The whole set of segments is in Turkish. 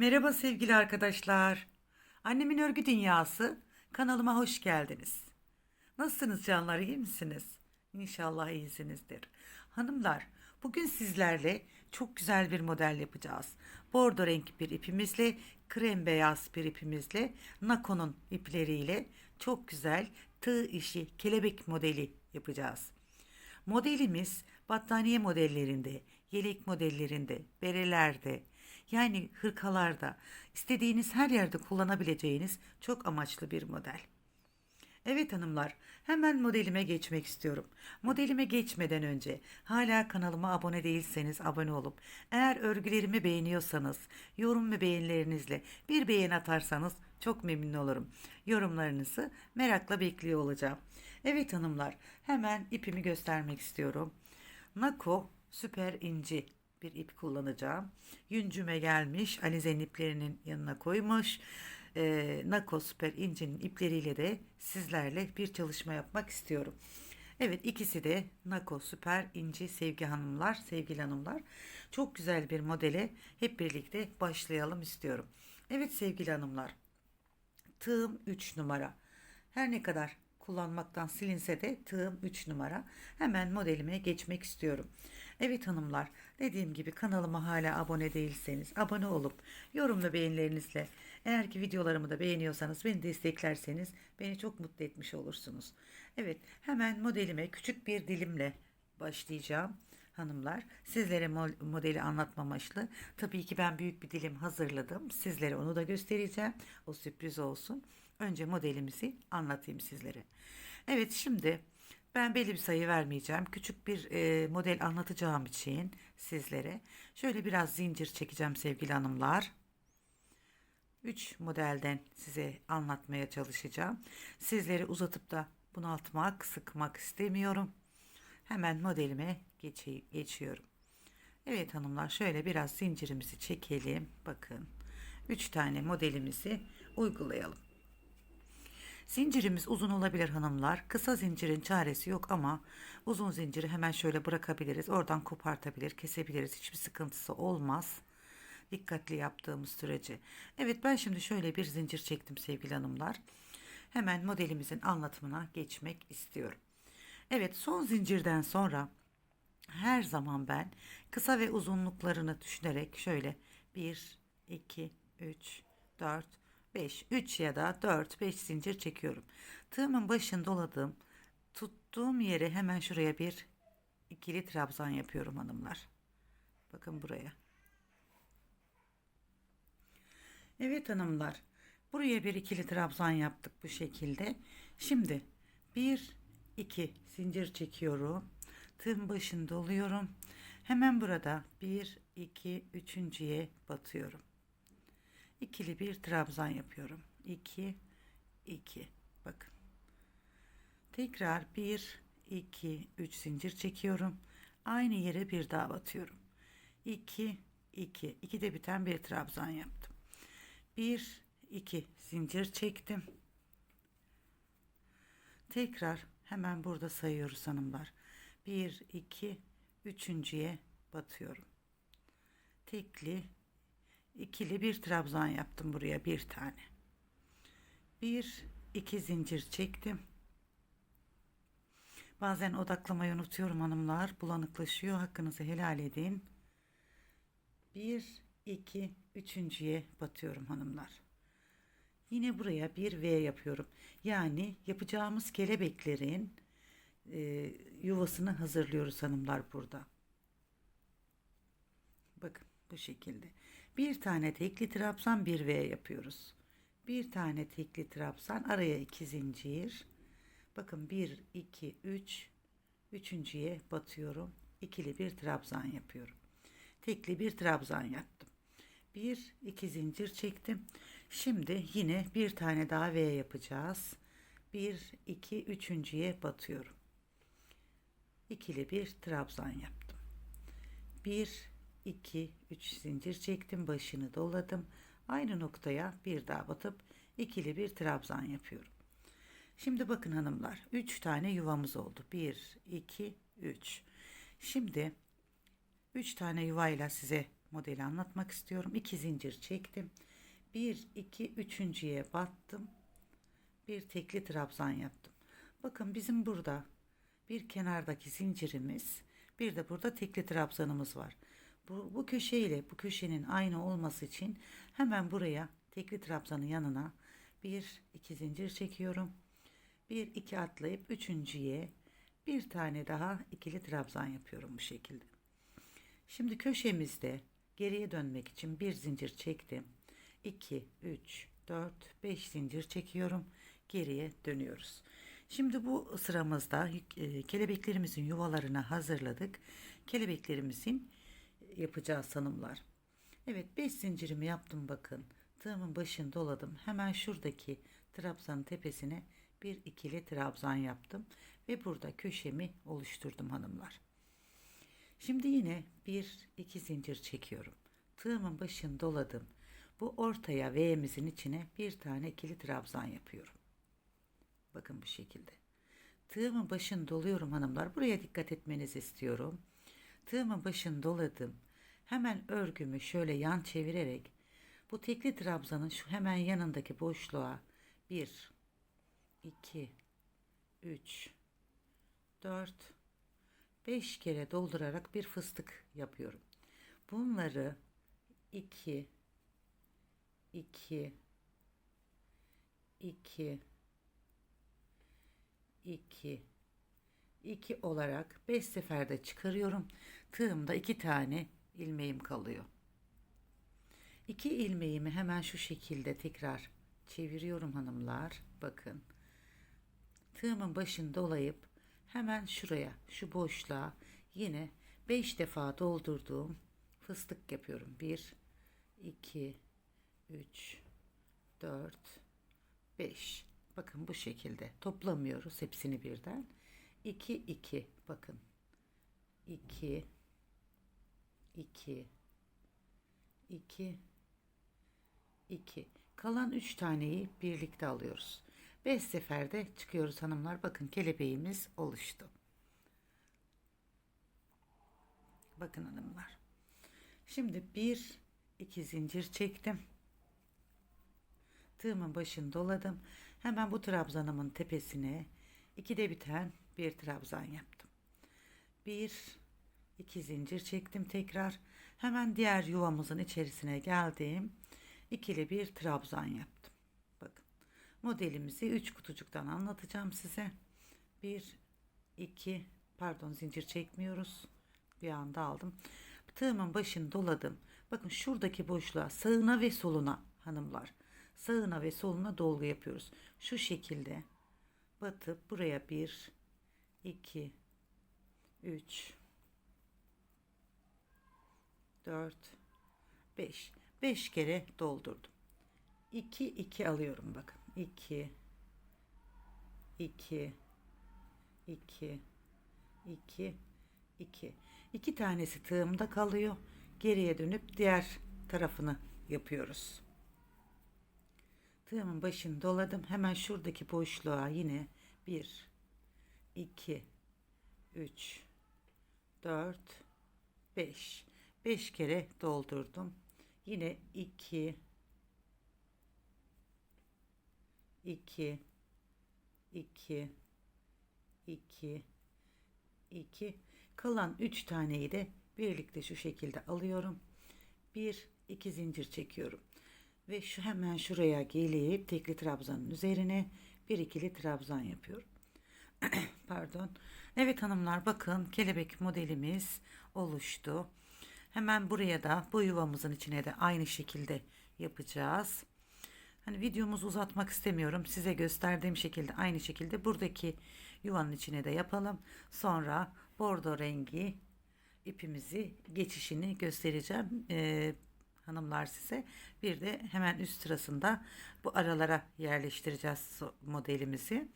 Merhaba sevgili arkadaşlar. Annemin örgü dünyası kanalıma hoş geldiniz. Nasılsınız canlar iyi misiniz? İnşallah iyisinizdir. Hanımlar bugün sizlerle çok güzel bir model yapacağız. Bordo renk bir ipimizle krem beyaz bir ipimizle Nako'nun ipleriyle çok güzel tığ işi kelebek modeli yapacağız. Modelimiz battaniye modellerinde, yelek modellerinde, berelerde, yani hırkalarda, istediğiniz her yerde kullanabileceğiniz çok amaçlı bir model. Evet hanımlar, hemen modelime geçmek istiyorum. Modelime geçmeden önce hala kanalıma abone değilseniz abone olup eğer örgülerimi beğeniyorsanız yorum ve beğenilerinizle bir beğen atarsanız çok memnun olurum. Yorumlarınızı merakla bekliyor olacağım. Evet hanımlar, hemen ipimi göstermek istiyorum. Nako süper inci bir ip kullanacağım. Yüncüme gelmiş. Alize'nin iplerinin yanına koymuş. Ee, Nako süper incinin ipleriyle de sizlerle bir çalışma yapmak istiyorum. Evet ikisi de Nako süper inci sevgi hanımlar, sevgili hanımlar. Çok güzel bir modele hep birlikte başlayalım istiyorum. Evet sevgili hanımlar. Tığım 3 numara. Her ne kadar kullanmaktan silinse de tığım 3 numara. Hemen modelime geçmek istiyorum. Evet hanımlar dediğim gibi kanalıma hala abone değilseniz abone olup yorum ve beğenilerinizle eğer ki videolarımı da beğeniyorsanız beni desteklerseniz beni çok mutlu etmiş olursunuz. Evet hemen modelime küçük bir dilimle başlayacağım hanımlar. Sizlere mo- modeli anlatma amaçlı. Tabii ki ben büyük bir dilim hazırladım. Sizlere onu da göstereceğim. O sürpriz olsun. Önce modelimizi anlatayım sizlere. Evet şimdi ben belli bir sayı vermeyeceğim. Küçük bir e, model anlatacağım için sizlere. Şöyle biraz zincir çekeceğim sevgili hanımlar. 3 modelden size anlatmaya çalışacağım. Sizleri uzatıp da bunaltmak, sıkmak istemiyorum. Hemen modelime geçe- geçiyorum. Evet hanımlar şöyle biraz zincirimizi çekelim. Bakın 3 tane modelimizi uygulayalım. Zincirimiz uzun olabilir hanımlar. Kısa zincirin çaresi yok ama uzun zinciri hemen şöyle bırakabiliriz. Oradan kopartabilir, kesebiliriz. Hiçbir sıkıntısı olmaz. Dikkatli yaptığımız sürece. Evet ben şimdi şöyle bir zincir çektim sevgili hanımlar. Hemen modelimizin anlatımına geçmek istiyorum. Evet son zincirden sonra her zaman ben kısa ve uzunluklarını düşünerek şöyle 1, 2, 3, 4, 5, 3 ya da 4, 5 zincir çekiyorum. Tığımın başını doladım. Tuttuğum yere hemen şuraya bir ikili trabzan yapıyorum hanımlar. Bakın buraya. Evet hanımlar. Buraya bir ikili trabzan yaptık bu şekilde. Şimdi bir iki zincir çekiyorum. Tığın başını doluyorum. Hemen burada bir iki üçüncüye batıyorum. İkili bir trabzan yapıyorum. 2 2 bakın. Tekrar 1 2 3 zincir çekiyorum. Aynı yere bir daha batıyorum. 2 2 2 de biten bir trabzan yaptım. 1 2 zincir çektim. Tekrar hemen burada sayıyoruz hanımlar. 1 2 üçüncüye batıyorum. Tekli ikili bir trabzan yaptım buraya bir tane. Bir iki zincir çektim. Bazen odaklamayı unutuyorum hanımlar. Bulanıklaşıyor. Hakkınızı helal edin. Bir, iki, üçüncüye batıyorum hanımlar. Yine buraya bir V yapıyorum. Yani yapacağımız kelebeklerin e, yuvasını hazırlıyoruz hanımlar burada. Bakın bu şekilde. Bir tane tekli trabzan bir V yapıyoruz. Bir tane tekli trabzan araya iki zincir. Bakın 1 2 3 üçüncüye batıyorum. İkili bir trabzan yapıyorum. Tekli bir trabzan yaptım. Bir iki zincir çektim. Şimdi yine bir tane daha V yapacağız. 1 2 üçüncüye batıyorum. İkili bir trabzan yaptım. 1 2 3 zincir çektim başını doladım aynı noktaya bir daha batıp ikili bir trabzan yapıyorum şimdi bakın hanımlar 3 tane yuvamız oldu 1 2 3 şimdi 3 tane yuvayla size modeli anlatmak istiyorum. İki zincir çektim. Bir, iki, üçüncüye battım. Bir tekli trabzan yaptım. Bakın bizim burada bir kenardaki zincirimiz, bir de burada tekli trabzanımız var. Bu, bu köşe ile bu köşenin aynı olması için hemen buraya tekli trabzanın yanına bir iki zincir çekiyorum. Bir iki atlayıp üçüncüye bir tane daha ikili trabzan yapıyorum bu şekilde. Şimdi köşemizde geriye dönmek için bir zincir çektim. 2, 3, 4, 5 zincir çekiyorum. Geriye dönüyoruz. Şimdi bu sıramızda e, kelebeklerimizin yuvalarını hazırladık. Kelebeklerimizin yapacağı sanımlar. Evet 5 zincirimi yaptım bakın. Tığımın başını doladım. Hemen şuradaki trabzanın tepesine bir ikili trabzan yaptım. Ve burada köşemi oluşturdum hanımlar. Şimdi yine bir iki zincir çekiyorum. Tığımın başını doladım. Bu ortaya V'mizin içine bir tane ikili trabzan yapıyorum. Bakın bu şekilde. Tığımın başını doluyorum hanımlar. Buraya dikkat etmenizi istiyorum. Tığımın başını doladım. Hemen örgümü şöyle yan çevirerek bu tekli trabzanın şu hemen yanındaki boşluğa 1 2 3 4 5 kere doldurarak bir fıstık yapıyorum. Bunları 2 2 2 2 2 olarak 5 seferde çıkarıyorum. Tığımda 2 tane ilmeğim kalıyor. 2 ilmeğimi hemen şu şekilde tekrar çeviriyorum hanımlar. Bakın. Tığımın başını dolayıp hemen şuraya şu boşluğa yine 5 defa doldurduğum fıstık yapıyorum. 1 2 3 4 5 bakın bu şekilde toplamıyoruz hepsini birden 2 2 bakın 2 2 2 2 kalan 3 taneyi birlikte alıyoruz. 5 seferde çıkıyoruz hanımlar. Bakın kelebeğimiz oluştu. Bakın hanımlar. Şimdi bir iki zincir çektim. Tığımın başını doladım. Hemen bu trabzanımın tepesine ikide biten bir trabzan yaptım. Bir iki zincir çektim tekrar. Hemen diğer yuvamızın içerisine geldim. İkili bir trabzan yaptım. Bakın modelimizi 3 kutucuktan anlatacağım size. 1 2 pardon zincir çekmiyoruz. Bir anda aldım. Tığımın başını doladım. Bakın şuradaki boşluğa sağına ve soluna hanımlar sağına ve soluna dolgu yapıyoruz. Şu şekilde batıp buraya 1 2 3 4 5 5 kere doldurdum. 2 2 alıyorum bakın. 2 2 2 2 2 2 tanesi tığımda kalıyor. Geriye dönüp diğer tarafını yapıyoruz. Tığımın başını doladım. Hemen şuradaki boşluğa yine 1 2 3 4 5 5 kere doldurdum yine 2 2 2 2 2 kalan 3 taneyi de birlikte şu şekilde alıyorum. 1 2 zincir çekiyorum. Ve şu hemen şuraya gelip tekli trabzanın üzerine bir ikili trabzan yapıyorum. Pardon. Evet hanımlar bakın kelebek modelimiz oluştu. Hemen buraya da bu yuvamızın içine de aynı şekilde yapacağız. Hani videomuzu uzatmak istemiyorum. Size gösterdiğim şekilde aynı şekilde buradaki yuvanın içine de yapalım. Sonra bordo rengi ipimizi geçişini göstereceğim. Ee, hanımlar size. Bir de hemen üst sırasında bu aralara yerleştireceğiz modelimizi.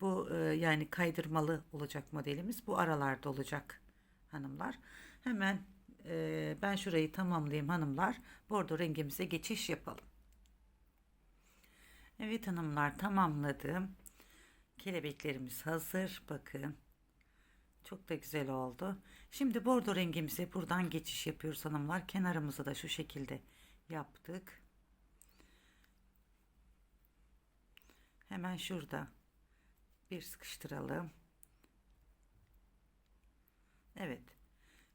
Bu e, yani kaydırmalı olacak modelimiz. Bu aralarda olacak hanımlar. Hemen e, ben şurayı tamamlayayım hanımlar. Bordo rengimize geçiş yapalım. Evet hanımlar tamamladım. Kelebeklerimiz hazır. Bakın. Çok da güzel oldu. Şimdi bordo rengimize buradan geçiş yapıyoruz hanımlar. Kenarımızı da şu şekilde yaptık. Hemen şurada bir sıkıştıralım. Evet.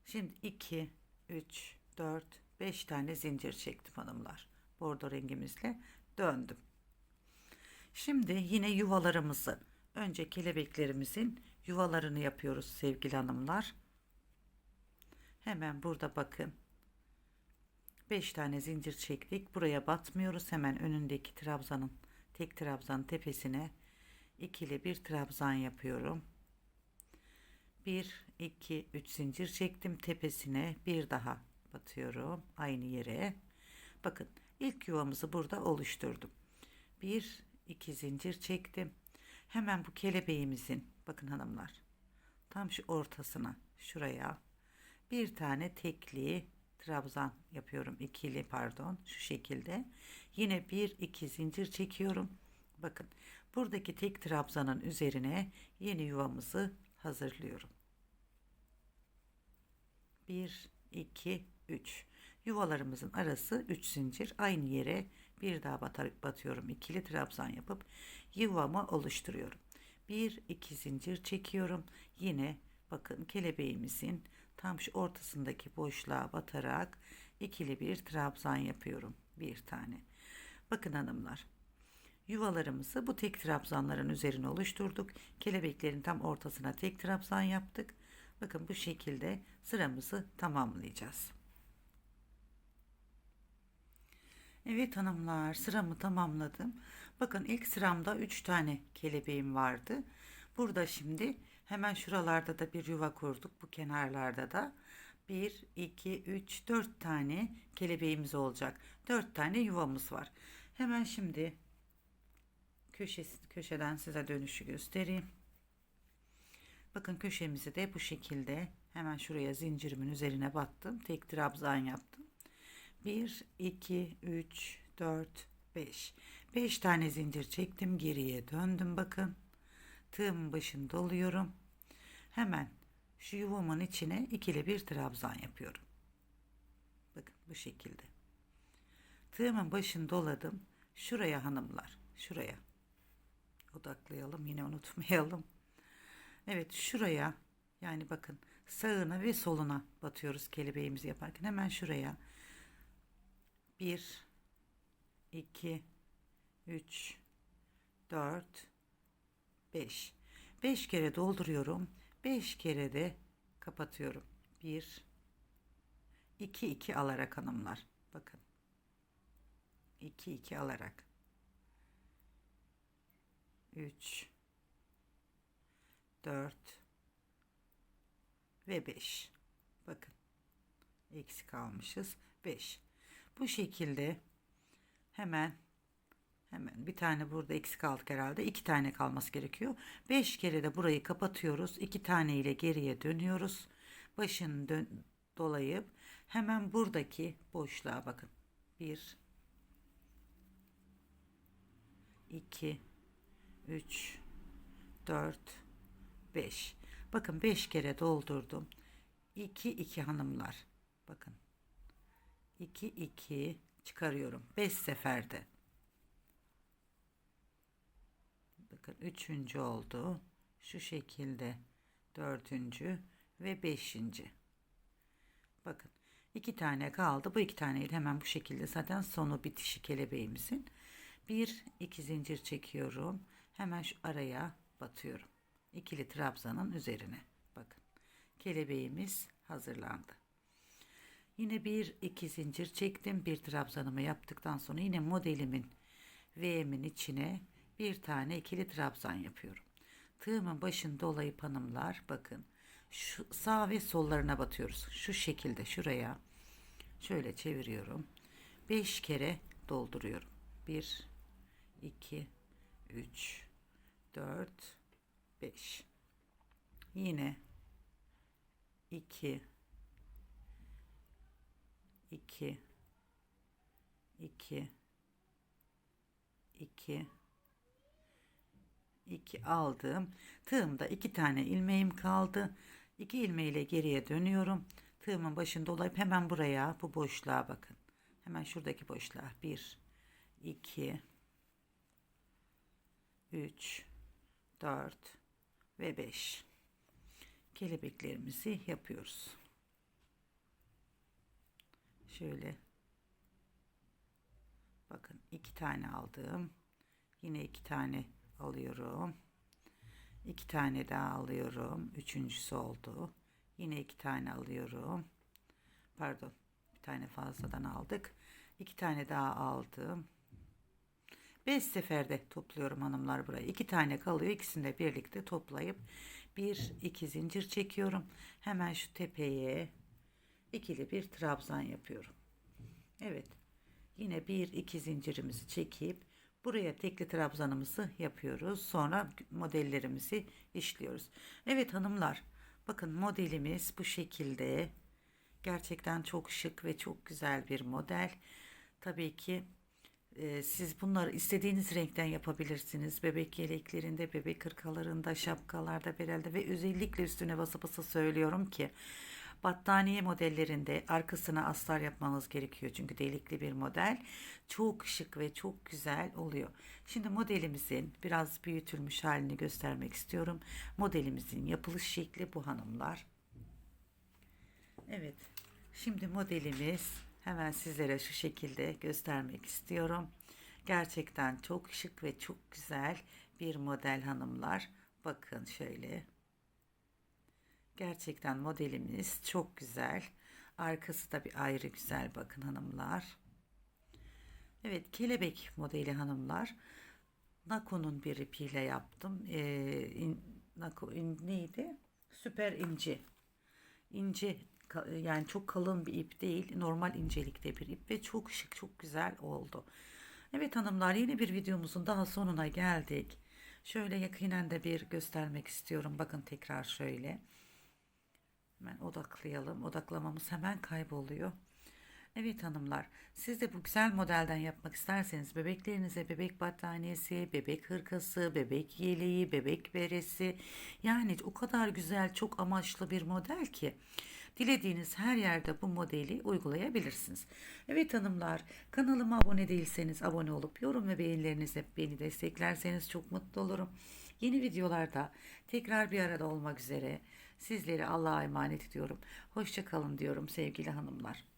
Şimdi 2, 3, 4, 5 tane zincir çektim hanımlar. Bordo rengimizle döndüm. Şimdi yine yuvalarımızı önce kelebeklerimizin yuvalarını yapıyoruz sevgili hanımlar. Hemen burada bakın. 5 tane zincir çektik. Buraya batmıyoruz. Hemen önündeki trabzanın tek trabzanın tepesine ikili bir trabzan yapıyorum. 1 2 3 zincir çektim tepesine bir daha batıyorum aynı yere. Bakın ilk yuvamızı burada oluşturdum. 1 2 zincir çektim. Hemen bu kelebeğimizin bakın hanımlar tam şu ortasına şuraya bir tane tekli trabzan yapıyorum ikili pardon şu şekilde yine bir iki zincir çekiyorum bakın buradaki tek trabzanın üzerine yeni yuvamızı hazırlıyorum 1 2 3 yuvalarımızın arası 3 zincir. Aynı yere bir daha batar, batıyorum. İkili trabzan yapıp yuvamı oluşturuyorum. 1 2 zincir çekiyorum. Yine bakın kelebeğimizin tam şu ortasındaki boşluğa batarak ikili bir trabzan yapıyorum. Bir tane. Bakın hanımlar yuvalarımızı bu tek trabzanların üzerine oluşturduk. Kelebeklerin tam ortasına tek trabzan yaptık bakın bu şekilde sıramızı tamamlayacağız Evet hanımlar sıramı tamamladım. Bakın ilk sıramda 3 tane kelebeğim vardı. Burada şimdi hemen şuralarda da bir yuva kurduk. Bu kenarlarda da 1, 2, 3, 4 tane kelebeğimiz olacak. 4 tane yuvamız var. Hemen şimdi köşesi, köşeden size dönüşü göstereyim. Bakın köşemizi de bu şekilde hemen şuraya zincirimin üzerine battım. Tek trabzan yaptım. 1, 2, 3, 4, 5. 5 tane zincir çektim. Geriye döndüm bakın. Tığımın başını doluyorum. Hemen şu yuvamın içine ikili bir trabzan yapıyorum. Bakın bu şekilde. Tığımın başını doladım. Şuraya hanımlar. Şuraya. Odaklayalım. Yine unutmayalım. Evet şuraya yani bakın sağına ve soluna batıyoruz kelebeğimizi yaparken. Hemen şuraya. 1 2 3 4 5 5 kere dolduruyorum. 5 kere de kapatıyorum. 1 2 2 alarak hanımlar. Bakın. 2 2 alarak. 3 4 ve 5 bakın eksik almışız 5 bu şekilde hemen hemen bir tane burada eksik kaldık herhalde. iki tane kalması gerekiyor. Beş kere de burayı kapatıyoruz. iki tane ile geriye dönüyoruz. Başını dön, dolayıp hemen buradaki boşluğa bakın. Bir, iki, üç, dört, beş. Bakın beş kere doldurdum. İki iki hanımlar. Bakın. 2 2 çıkarıyorum. 5 seferde. Bakın üçüncü oldu. Şu şekilde dördüncü ve beşinci. Bakın iki tane kaldı. Bu iki taneyi hemen bu şekilde zaten sonu bitişi kelebeğimizin. Bir iki zincir çekiyorum. Hemen şu araya batıyorum ikili trabzanın üzerine bakın kelebeğimiz hazırlandı Yine bir iki zincir çektim. Bir trabzanımı yaptıktan sonra yine modelimin V'min içine bir tane ikili trabzan yapıyorum. Tığımın başını dolayıp hanımlar bakın şu sağ ve sollarına batıyoruz. Şu şekilde şuraya şöyle çeviriyorum. 5 kere dolduruyorum. 1 2 3 4 5 Yine 2 2 2 2 2 aldım. Tığımda iki tane ilmeğim kaldı. İki ilmeğiyle geriye dönüyorum. Tığımın başında dolayıp hemen buraya bu boşluğa bakın. Hemen şuradaki boşluğa. 1 2 3 4 ve 5 kelebeklerimizi yapıyoruz. Şöyle bakın iki tane aldım. Yine iki tane alıyorum. İki tane daha alıyorum. Üçüncüsü oldu. Yine iki tane alıyorum. Pardon. Bir tane fazladan aldık. İki tane daha aldım. Beş seferde topluyorum hanımlar buraya. İki tane kalıyor. İkisini de birlikte toplayıp bir iki zincir çekiyorum. Hemen şu tepeye ikili bir trabzan yapıyorum. Evet. Yine bir iki zincirimizi çekip buraya tekli trabzanımızı yapıyoruz. Sonra modellerimizi işliyoruz. Evet hanımlar. Bakın modelimiz bu şekilde. Gerçekten çok şık ve çok güzel bir model. Tabii ki e, siz bunları istediğiniz renkten yapabilirsiniz. Bebek yeleklerinde, bebek hırkalarında, şapkalarda, berelde ve özellikle üstüne basa basa söylüyorum ki battaniye modellerinde arkasına astar yapmanız gerekiyor. Çünkü delikli bir model. Çok şık ve çok güzel oluyor. Şimdi modelimizin biraz büyütülmüş halini göstermek istiyorum. Modelimizin yapılış şekli bu hanımlar. Evet. Şimdi modelimiz hemen sizlere şu şekilde göstermek istiyorum. Gerçekten çok şık ve çok güzel bir model hanımlar. Bakın şöyle. Gerçekten modelimiz çok güzel. Arkası da bir ayrı güzel bakın hanımlar. Evet kelebek modeli hanımlar. Nako'nun bir ipiyle yaptım. Ee, in, Nako in, neydi? Süper inci. İnce ka- yani çok kalın bir ip değil. Normal incelikte bir ip ve çok şık çok güzel oldu. Evet hanımlar yeni bir videomuzun daha sonuna geldik. Şöyle yakinen de bir göstermek istiyorum. Bakın tekrar şöyle. Hemen odaklayalım. Odaklamamız hemen kayboluyor. Evet hanımlar, siz de bu güzel modelden yapmak isterseniz bebeklerinize bebek battaniyesi, bebek hırkası, bebek yeleği, bebek beresi yani o kadar güzel, çok amaçlı bir model ki dilediğiniz her yerde bu modeli uygulayabilirsiniz. Evet hanımlar, kanalıma abone değilseniz abone olup yorum ve beğenilerinizle beni desteklerseniz çok mutlu olurum. Yeni videolarda tekrar bir arada olmak üzere sizleri Allah'a emanet ediyorum. Hoşça kalın diyorum sevgili hanımlar.